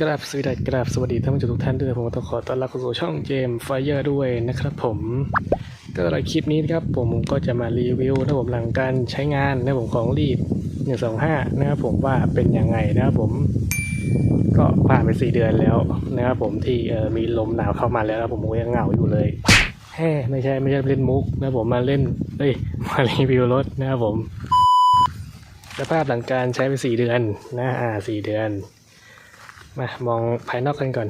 กราบสวัสดีกราบสวัสดีท่านผู้ชมทุกท่านด้วยผมต้องขอต้อนรับเข้าสู่ช่องเจมไฟเยอร์ด้วยนะครับผมก็ในคลิปนี้นะครับผมก็จะมารีวิวนะผมหลังการใช้งานนะผมของรีด125นะครับผมว่าเป็นยังไงนะครับผม ก็ผ่านไปสี่เดือนแล้วนะครับผมที่มีลมหนาวเข้ามาแล้วนะผมก็ยังเหงาอยู่เลยแฮ่ไม่ใช่ไม่ใช่เล่นมุกนะผมมาเล่นเอ้ยมารีวิวรถนะครับผมสภาพหลังการใช้ไปสี่เดือนนะอ่าสี่เดือน มามองภายนอกกันก่อน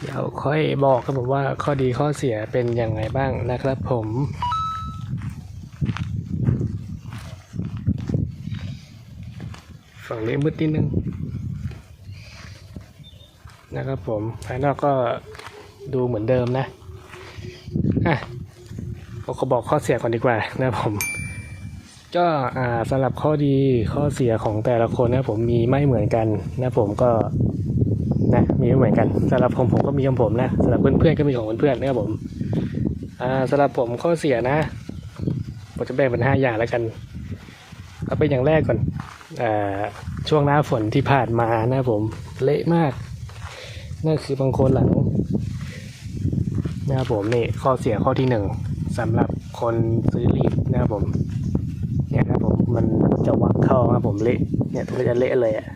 เดี๋ยวค่อยบอกครับผมว่าข้อดีข้อเสียเป็นอยังไงบ้างนะครับผมฝั่งนี้มืดนิดนึงนะครับผมภายนอกก็ดูเหมือนเดิมนะอะผมก็บอกข้อเสียก่อนดีกว่านะครับผม ก็อ่าสำหรับข้อดีข้อเสียของแต่ละคนนะผมมีไม่เหมือนกันนะผมก็นะมีไม่เหมือนกันสำหรับผมผมก็มีของผมนะสำหรับเพื่อนๆก็มีของเพื่อนๆนะครับผมอ่าสำหรับผมข้อเสียนะผมจะแบ่งเป็นห้าอย่างแล้วกันเอาเป็นอย่างแรกก่อนอ่าช่วงหน้าฝนที่ผ่านมานะผมเละมากนั่นคือบางคนหลังนะครับผมนี่ข้อเสียข้อที่หนึ่งสำหรับคนซื้อรีดนะครับผม มันจะวักเข้าครับผมเละเนี่ยมันจะเละเลยอะ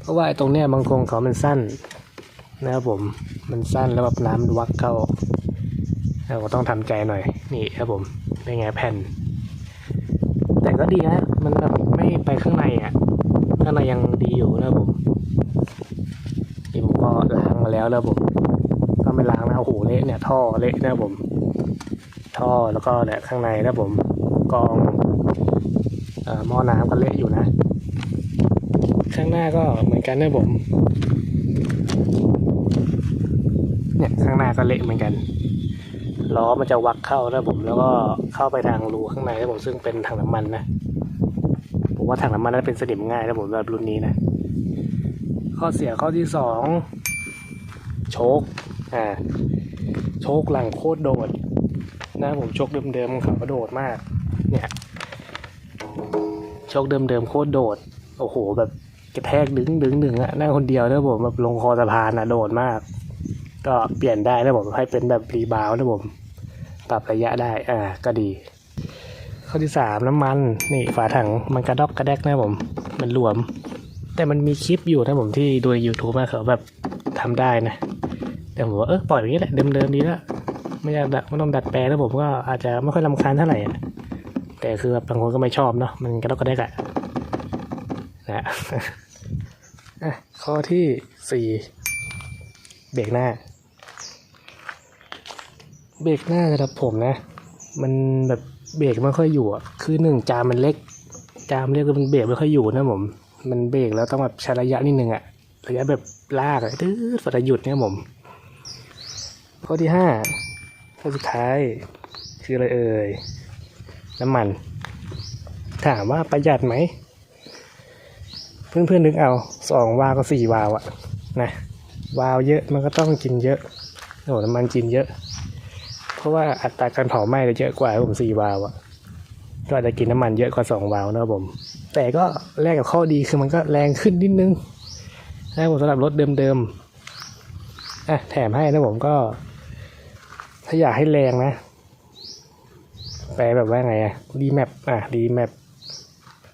เพราะว่าตรงเนี้ยบางคงเขามันสั้นนะครับผมมันสั้นแล้วแบบน้ำวักเข้าเราก็ต้องทำใจหน่อย นี่ครับผมเป็นไงแผ่น แต่ก็ดีนะมันแบบไม่ไปข้างในอะข้างในยังดีอยู่นะครับผมนี่ผมก็ล้างมาแล้วแล้วผมก็ไม่ล้างนะโอ้โหเละเนี่ยท่อเละนะครับผม ท่อแล้วก็เนี่ยข้างในนะผมกอง หม้อน้ำก็เละอยู่นะ ข้างหน้าก็เหมือนกันนะผม เนี่ยข้างหน้าก็เละเหมือนกัน ล้อมันจะวักเข้านะผม แล้วก็เข้าไปทางรูข้างในนะผมซึ่งเป็นถังน้ำมันนะ ผมว่าถังน้ำมันน่าจะเป็นสนิมง่ายนะผมแบบรุ่นนี้นะ ข้อเสียข้อที่สองโชคอ่า โชคหลังโคตรโดดนะผมโชคเดิมๆเขาก็โดดมาก เนี่ย โชคเดิมๆโคตรโดด โอ้โห แบบกระแทกดึงดึงดึงอะนั่งคนเดียวนะผมแบบลงคอสะพานอะโดดมาก ก็เปลี่ยนได้นะผมให้เป็นแบบรีบาวด์นะผมปรับระยะได้อ่าก็ดี ข้อที่สามน้ำมันนี่ฝาถังมันกระดอกกระแดกนะผม มันหลวม แต่มันมีคลิปอยู่นะผมที่ดูใน YouTube มาเขาแบบทำได้นะ แต่ผมว่าเออปล่อยอย่างนี้แหละเดิมๆดีแล้วไม่อยากดัดไม่ต้องดัดแปลงแล้วผมก็อาจจะไม่ค่อยลำคาญเท่าไหร่ แต่คือแบบบางคนก็ไม่ชอบเนาะมันกระดกกระแดกอะนะอะข้อที่สี่เบรกหน้า เบรกหน้าสำหรับผมนะ มันแบบเบรกไม่ค่อยอยู่อะคือหนึ่งจามมันเล็ก จามเล็กแล้วมันเบรกไม่ค่อยอยู่นะผมมันเบรกแล้วต้องแบบใช้ระยะนิดนึงอะระยะแบบลากอะตื้อฝัจะหยุดเนี่ยผมข้อที่ห้าข้อสุดท้ายคืออะไรเอ่ย น้ำมัน ถามว่าประหยัดไหม เพื่อนๆนึกเอาสองวาวก็สี่วาวอะนะวาวเยอะมันก็ต้องกินเยอะโอ้น้ำมันกินเยอะ เพราะว่าอัตราการเผาไหม้จะเยอะกว่าผมสี่วาวอะก็อาจจะกินน้ำมันเยอะกว่าสองวาวนะผม แต่ก็แลกกับข้อดีคือมันก็แรงขึ้นนิดนึงนะผมสำหรับรถเดิมๆอะแถมให้นะผมก็ ถ้าอยากให้แรงนะ แปลแบบว่าไงอะดีแมปอะดีแมป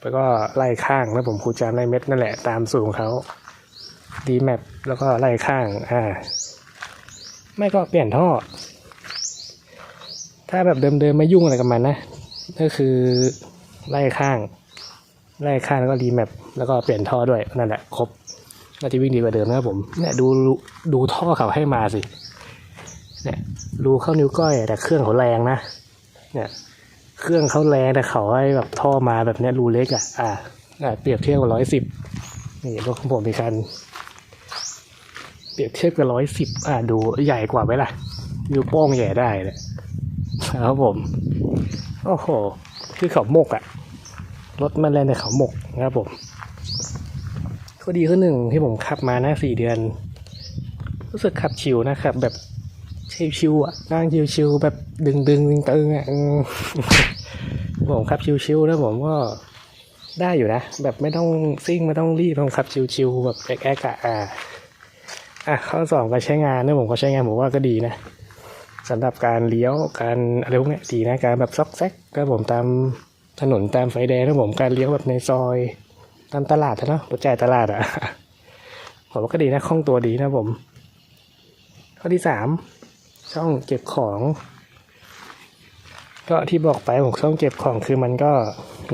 แล้วก็ไล่ข้างแล้วผมครูจามไล่เม็ดนั่นแหละตามสูตรของเขาดีแมปแล้วก็ไล่ข้างอ่าไม่ก็เปลี่ยนท่อ ถ้าแบบเดิมๆไม่ยุ่งอะไรกับมันนะ ก็คือไล่ข้าง ไล่ข้างแล้วก็รีแมปแล้วก็เปลี่ยนท่อด้วยนั่นแหละครบน่าจะวิ่งดีกว่าเดิมนะครับผมเนี่ยดูดูท่อเขาให้มาสิเนี่ยรูเข้านิ้วก้อยแต่เครื่องเขาแรงนะ เนี่ย เครื่องเขาแรงแต่เขาให้แบบท่อมาแบบเนี้ยรูเล็กอะอ่าเปรียบเทียบกับร้อยสิบนี่รถของผมมีคันเปรียบเทียบกับร้อยสิบอ่าดูใหญ่กว่าไหมล่ะนิ้วโป้งใหญ่ได้เลยครับผม โอ้โห คือเขาหมกอะรถมันแรงแต่เขาหมกนะครับผมข้อดีข้อหนึ่งที่ผมขับมานะสี่เดือน รู้สึกขับชิวนะครับแบบ ชิวๆอะนั่งชิวๆแบบดึงดึงตึงตึงอะผมขับชิวๆแล้วผมก็ได้อยู่นะ แบบไม่ต้องซิ่งไม่ต้องรีบต้องขับชิวๆแบบแอ๊กๆอะอ่าอะข้อสองการใช้งานเนี่ยผมก็ใช้งานผมว่าก็ดีนะสำหรับการเลี้ยวการอะไรพวกเนี้ยดีนะการแบบซอกแซกก็ผมตามถนนตามไฟแดงนะผมการเลี้ยวแบบในซอย ตามตลาดอะเนาะรถจ่ายตลาดอะผมว่าก็ดีนะคล่องตัวดีนะผม ข้อที่สาม ช่องเก็บของ ก็ที่บอกไปผมช่องเก็บของคือมันก็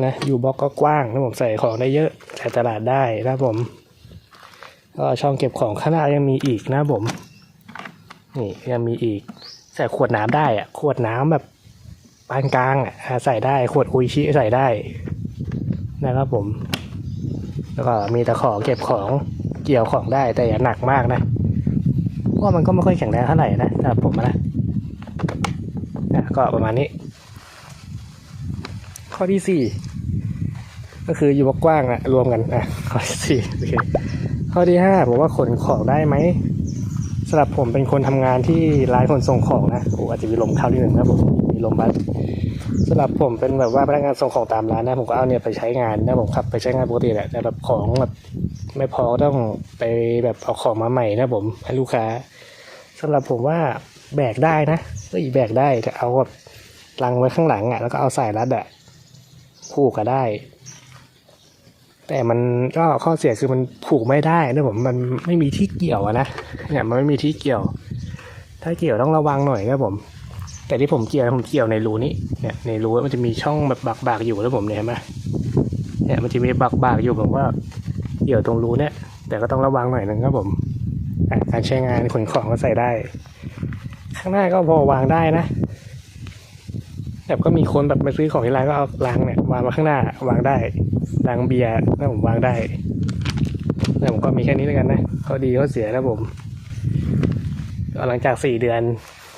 นะอยู่บล็อกก็กว้างนะผมใส่ของได้เยอะจ่ตลาดได้นะผม ก็ช่องเก็บของข้างหน้ายังมีอีกนะผม นี่ยังมีอีกใส่ขวดน้ำได้อะขวดน้ำแบบปานกลางอะใส่ได้ขวดอุยชิใส่ได้ นะครับผม แล้วก็มีตะขอเก็บของเกี่ยวของได้แต่อย่าหนักมากนะ เพราะว่ามันก็ไม่ค่อยแข็งแรงเท่าไหร่นะสำหรับผมนะนะก็ประมาณนี้ ข้อที่สี่ก็คืออยู่บกกว้างอะรวมกันอะข้อที่สี่โอเคข้อที่ห้าผมว่าขนของได้ไหมสำหรับผมเป็นคนทำงานที่ร้านขนส่งของนะโอ้อาจจะมีลมเข้านิดนึงนะผมมีลมบัสสำหรับผมเป็นแบบว่าพนักงานส่งของตามร้านนะผมก็เอาเนี่ยไปใช้งานนะผมขับไปใช้งานปกติแหละแต่แบบของแบบ ไม่พอต้องไปแบบเอาของมาใหม่นะผมให้ลูกค้าสำหรับผมว่าแบกได้นะเอ้ยแบกได้แต่เอาแบบลังไว้ข้างหลังอะแล้วก็เอาสายรัดอะผูกก็ได้ แต่มันก็ข้อเสียคือมันผูกไม่ได้นะผมมันไม่มีที่เกี่ยวนะเนี่ยมันไม่มีที่เกี่ยว ถ้าเกี่ยวต้องระวังหน่อยนะผม แต่ที่ผมเกี่ยวผมเกี่ยวในรูนี้เนี่ยในรูมันจะมีช่องแบบบากๆอยู่แล้วผมเนี่ยเห็นไหมเนี่ยมันจะมีบากๆอยู่ผมว่า เกี่ยวตรงรูเนี่ย แต่ก็ต้องระวังหน่อยนึงครับผมการใช้งานขนของก็ใส่ได้ ข้างหน้าก็พอวางได้นะแบบก็มีคนแบบมาซื้อของที่ร้านก็เอาลังเนี่ยวางมาข้างหน้าวางได้ลังเบียร์แล้วผมวางได้แล้วผมก็มีแค่นี้แล้วกันนะข้อดีข้อเสียนะผมหลังจากสี่เดือน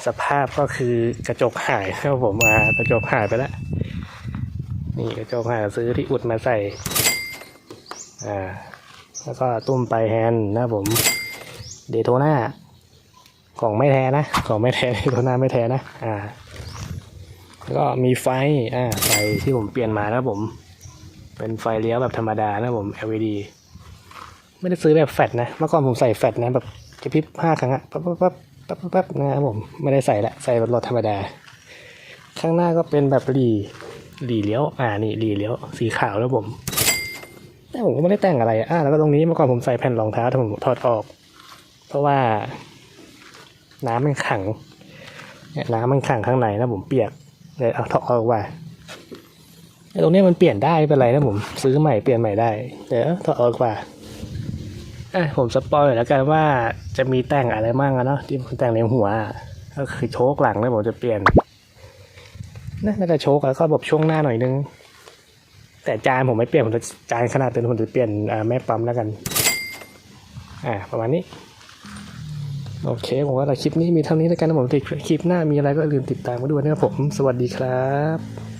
สภาพก็คือกระจกหายครับผมมากระจกหายไปแล้วนี่กระจกหายซื้อที่อุดมาใส่อ่า แล้วก็ตุ้มไปแฮนนะผมเดโทน่าของไม่แท้นะของไม่แท้เดโทน่าไม่แท้นะอ่าแล้วก็มีไฟอ่าไฟที่ผมเปลี่ยนมานะผม เป็นไฟเลี้ยวแบบธรรมดานะผม LED ไม่ได้ซื้อแบบแฟลชนะเมื่อก่อนผมใส่แฟลชนะแบบกระพริบห้าครั้งอะปั๊บปั๊บปั๊บปั๊บปั๊บปั๊บนะครับผมไม่ได้ใส่ละใส่แบบรถธรรมดา ข้างหน้าก็เป็นแบบหลีหลีเลี้ยวอ่านี่หลีเลี้ยวสีขาวแล้วผม แต่ผมก็ไม่ได้แต่งอะไรอ่าแล้วก็ตรงนี้เมื่อก่อนผมใส่แผ่นรองเท้าแต่ผมถอดออก เพราะว่า น้ำมันขังเนี่ยน้ำมันขังข้างในนะผมเปียกเลยเอาถอดออกว่าไอ้ตรงนี้มันเปลี่ยนได้ไม่เป็นไรนะผมซื้อใหม่เปลี่ยนใหม่ได้เดี๋ยวถอดออกว่าอะผมสปอยหน่อยแล้วกันว่าจะมีแต่งอะไรมั่งอะเนาะที่ผมแต่งในหัว ก็คือโชคหลังนะผมจะเปลี่ยนน่าจะโชคแล้วก็แบบช่วงหน้าหน่อยนึง แต่จานผมไม่เปลี่ยนผมจะจานขนาดเป็นผมจะเปลี่ยนแม่ปั๊มแล้วกัน อ่าประมาณนี้โอเคผมว่าคลิปนี้มีเท่านี้แล้วกันนะผมติดคลิปหน้ามีอะไรก็อย่าลืมติดตามมาด้วยนะครับผม สวัสดีครับ